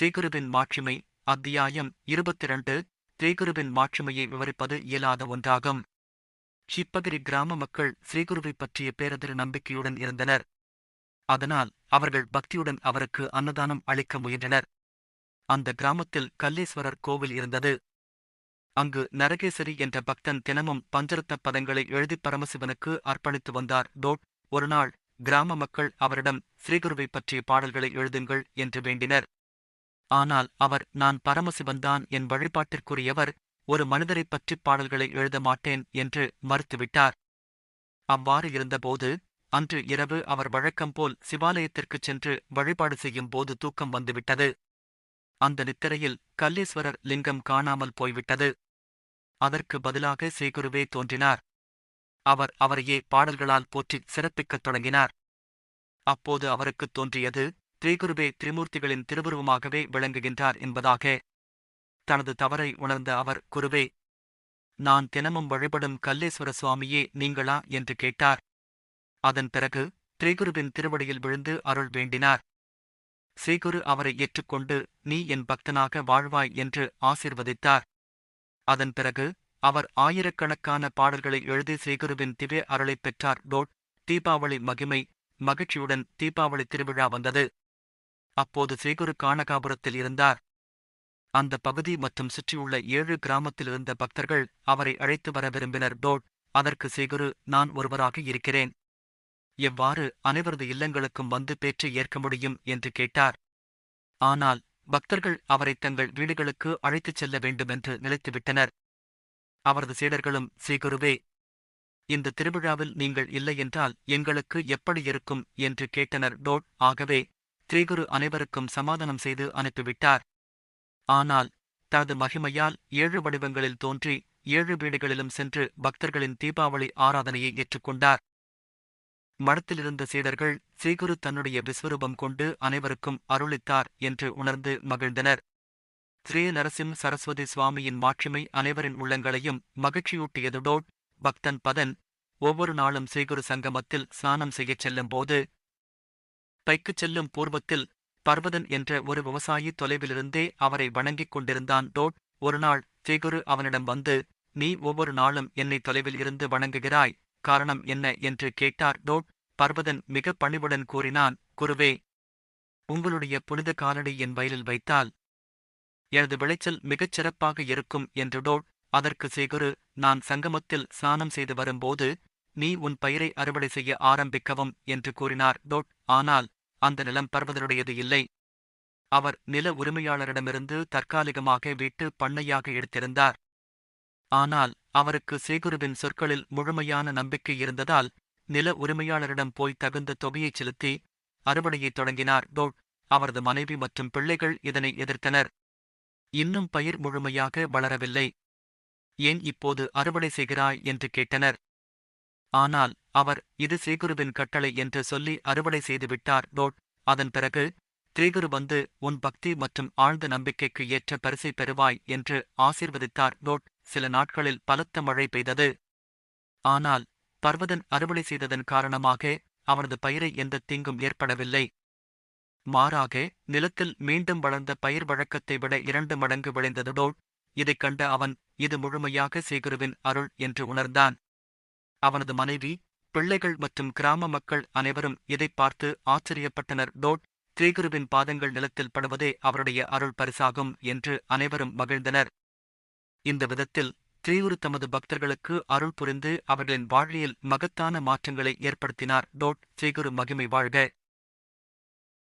ஸ்ரீகுருவின் மாட்சிமை அத்தியாயம் இருபத்திரண்டு ஸ்ரீகுருவின் மாட்சிமையை விவரிப்பது இயலாத ஒன்றாகும். ஷிப்பகிரி கிராம மக்கள் ஸ்ரீகுருவைப் பற்றிய பேரதிர் நம்பிக்கையுடன் இருந்தனர். அதனால் அவர்கள் பக்தியுடன் அவருக்கு அன்னதானம் அளிக்க முயன்றனர். அந்த கிராமத்தில் கல்லேஸ்வரர் கோவில் இருந்தது. அங்கு நரகேசரி என்ற பக்தன் தினமும் பஞ்சரத்ன பதங்களை எழுதி பரமசிவனுக்கு அர்ப்பணித்து வந்தார். டோட் ஒருநாள் கிராம மக்கள் அவரிடம் ஸ்ரீகுருவைப் பற்றிய பாடல்களை எழுதுங்கள் என்று வேண்டினர். ஆனால் அவர் நான் பரமசிவன்தான் என் வழிபாட்டிற்குரியவர் ஒரு மனிதரைப் பற்றிப் பாடல்களை எழுத மாட்டேன் என்று மறுத்துவிட்டார். அவ்வாறு இருந்தபோது அன்று இரவு அவர் வழக்கம்போல் சிவாலயத்திற்குச் சென்று வழிபாடு செய்யும் போது தூக்கம் வந்துவிட்டது. அந்த நித்திரையில் கல்லீஸ்வரர் லிங்கம் காணாமல் போய்விட்டது. அதற்கு பதிலாக ஸ்ரீகுருவே தோன்றினார். அவர் அவரையே பாடல்களால் போற்றிச் சிறப்பிக்கத் தொடங்கினார். அப்போது அவருக்குத் தோன்றியது ஸ்ரீகுருவே திரிமூர்த்திகளின் திருவுருவமாகவே விளங்குகின்றார் என்பதாக தனது தவறை உணர்ந்த அவர் குருவே நான் தினமும் வழிபடும் கல்லேஸ்வர சுவாமியே நீங்களா? என்று கேட்டார். அதன் பிறகு ஸ்ரீகுருவின் திருவடியில் விழுந்து அருள் வேண்டினார். ஸ்ரீகுரு அவரை ஏற்றுக்கொண்டு நீ என் பக்தனாக வாழ்வாய் என்று ஆசிர்வதித்தார். அதன் பிறகு அவர் ஆயிரக்கணக்கான பாடல்களை எழுதி ஸ்ரீகுருவின் திவ்ய அருளைப் பெற்றார். டோட் தீபாவளி மகிமை மகிழ்ச்சியுடன் தீபாவளி திருவிழா வந்தது. அப்போது ஸ்ரீகுரு கானகாபுரத்தில் இருந்தார். அந்த பகுதி மற்றும் சுற்றியுள்ள ஏழு கிராமத்தில் இருந்த பக்தர்கள் அவரை அழைத்து வர விரும்பினர். டோட் அதற்கு ஸ்ரீகுரு நான் ஒருவராக இருக்கிறேன். எவ்வாறு அனைவரது இல்லங்களுக்கும் வந்து பேற்று ஏற்க முடியும்? என்று கேட்டார். ஆனால் பக்தர்கள் அவரை தங்கள் வீடுகளுக்கு அழைத்துச் செல்ல வேண்டுமென்று நிலைத்துவிட்டனர் அவரது சீடர்களும் ஸ்ரீகுருவே இந்த திருவிழாவில் நீங்கள் இல்லையென்றால் எங்களுக்கு எப்படி இருக்கும்? என்று கேட்டனர். டோட் ஆகவே ஸ்ரீகுரு அனைவருக்கும் சமாதானம் செய்து அனுப்பிவிட்டார். ஆனால் தனது மகிமையால் ஏழு வடிவங்களில் தோன்றி ஏழு வீடுகளிலும் சென்று பக்தர்களின் தீபாவளி ஆராதனையை ஏற்றுக்கொண்டார் மடத்திலிருந்த சீடர்கள் ஸ்ரீகுரு தன்னுடைய விஸ்வரூபம் கொண்டு அனைவருக்கும் அருளித்தார் என்று உணர்ந்து மகிழ்ந்தனர். ஸ்ரீ நரசிம் சரஸ்வதி சுவாமியின் மாட்சிமை அனைவரின் உள்ளங்களையும் மகிழ்ச்சியூட்டியதுடோட் பக்தன் பதன் ஒவ்வொரு நாளும் ஸ்ரீகுரு சங்கமத்தில் ஸ்நானம் செய்யச் செல்லும்போது பைக்குச் செல்லும் பூர்வத்தில் பர்வதன் என்ற ஒரு விவசாயி தொலைவிலிருந்தே அவரை வணங்கிக் கொண்டிருந்தான். டோட் ஒருநாள் ஸ்ரீகுரு அவனிடம் வந்து நீ ஒவ்வொரு நாளும் என்னை தொலைவில் இருந்து வணங்குகிறாய் காரணம் என்ன? என்று கேட்டார். டோட் பர்வதன் மிக பணிவுடன் கூறினான் குருவே உங்களுடைய புனித காலடி என் வயலில் வைத்தால் எனது விளைச்சல் மிகச் சிறப்பாக இருக்கும் என்று டோட் அதற்கு சேகுரு நான் சங்கமத்தில் ஸ்நானம் செய்து வரும்போது நீ உன் பயிரை அறுவடை செய்ய ஆரம்பிக்கவும் என்று கூறினார். டோட் ஆனால் அந்த நிலம் பர்வதனுடையது இல்லை. அவர் நில உரிமையாளரிடமிருந்து தற்காலிகமாக வீட்டு பண்ணையாக எடுத்திருந்தார். ஆனால் அவருக்கு சேகுருவின் சொற்களில் முழுமையான நம்பிக்கை இருந்ததால் நில உரிமையாளரிடம் போய் தகுந்த தொகையை செலுத்தி அறுவடையைத் தொடங்கினார். டோட் அவரது மனைவி மற்றும் பிள்ளைகள் இதனை எதிர்த்தனர். இன்னும் பயிர் முழுமையாக வளரவில்லை. ஏன் இப்போது அறுவடை செய்கிறாய்? என்று கேட்டனர். ஆனால் அவர் இது ஸ்ரீகுருவின் கட்டளை என்று சொல்லி அறுவடை செய்துவிட்டார் டோட். அதன் பிறகு ஸ்ரீகுரு வந்து உன் பக்தி மற்றும் ஆழ்ந்த நம்பிக்கைக்கு ஏற்ற பரிசை பெறுவாய் என்று ஆசீர்வதித்தார் டோட். சில நாட்களில் பலத்த மழை பெய்தது. ஆனால் பர்வதன் அறுவடை செய்ததன் காரணமாக அவனது பயிரை எந்த தீங்கும் ஏற்படவில்லை. மாறாக நிலத்தில் மீண்டும் வளர்ந்த பயிர் வழக்கத்தை விட இரண்டு மடங்கு விளைந்தது இதைக் கண்ட அவன் இது முழுமையாக சேகுருவின் அருள் என்று உணர்ந்தான். அவனது மனைவி பிள்ளைகள் மற்றும் கிராம மக்கள் அனைவரும் இதைப் பார்த்து ஆச்சரியப்பட்டனர். டோட் ஸ்ரீகுருவின் பாதங்கள் நிலத்தில் படுவதே அவருடைய அருள் பரிசாகும் என்று அனைவரும் மகிழ்ந்தனர். இந்த விதத்தில் ஸ்ரீகுரு தமது பக்தர்களுக்கு அருள் புரிந்து அவர்களின் வாழ்வியல் மகத்தான மாற்றங்களை ஏற்படுத்தினார். டோட் ஸ்ரீகுரு மகிமை வாழ்க.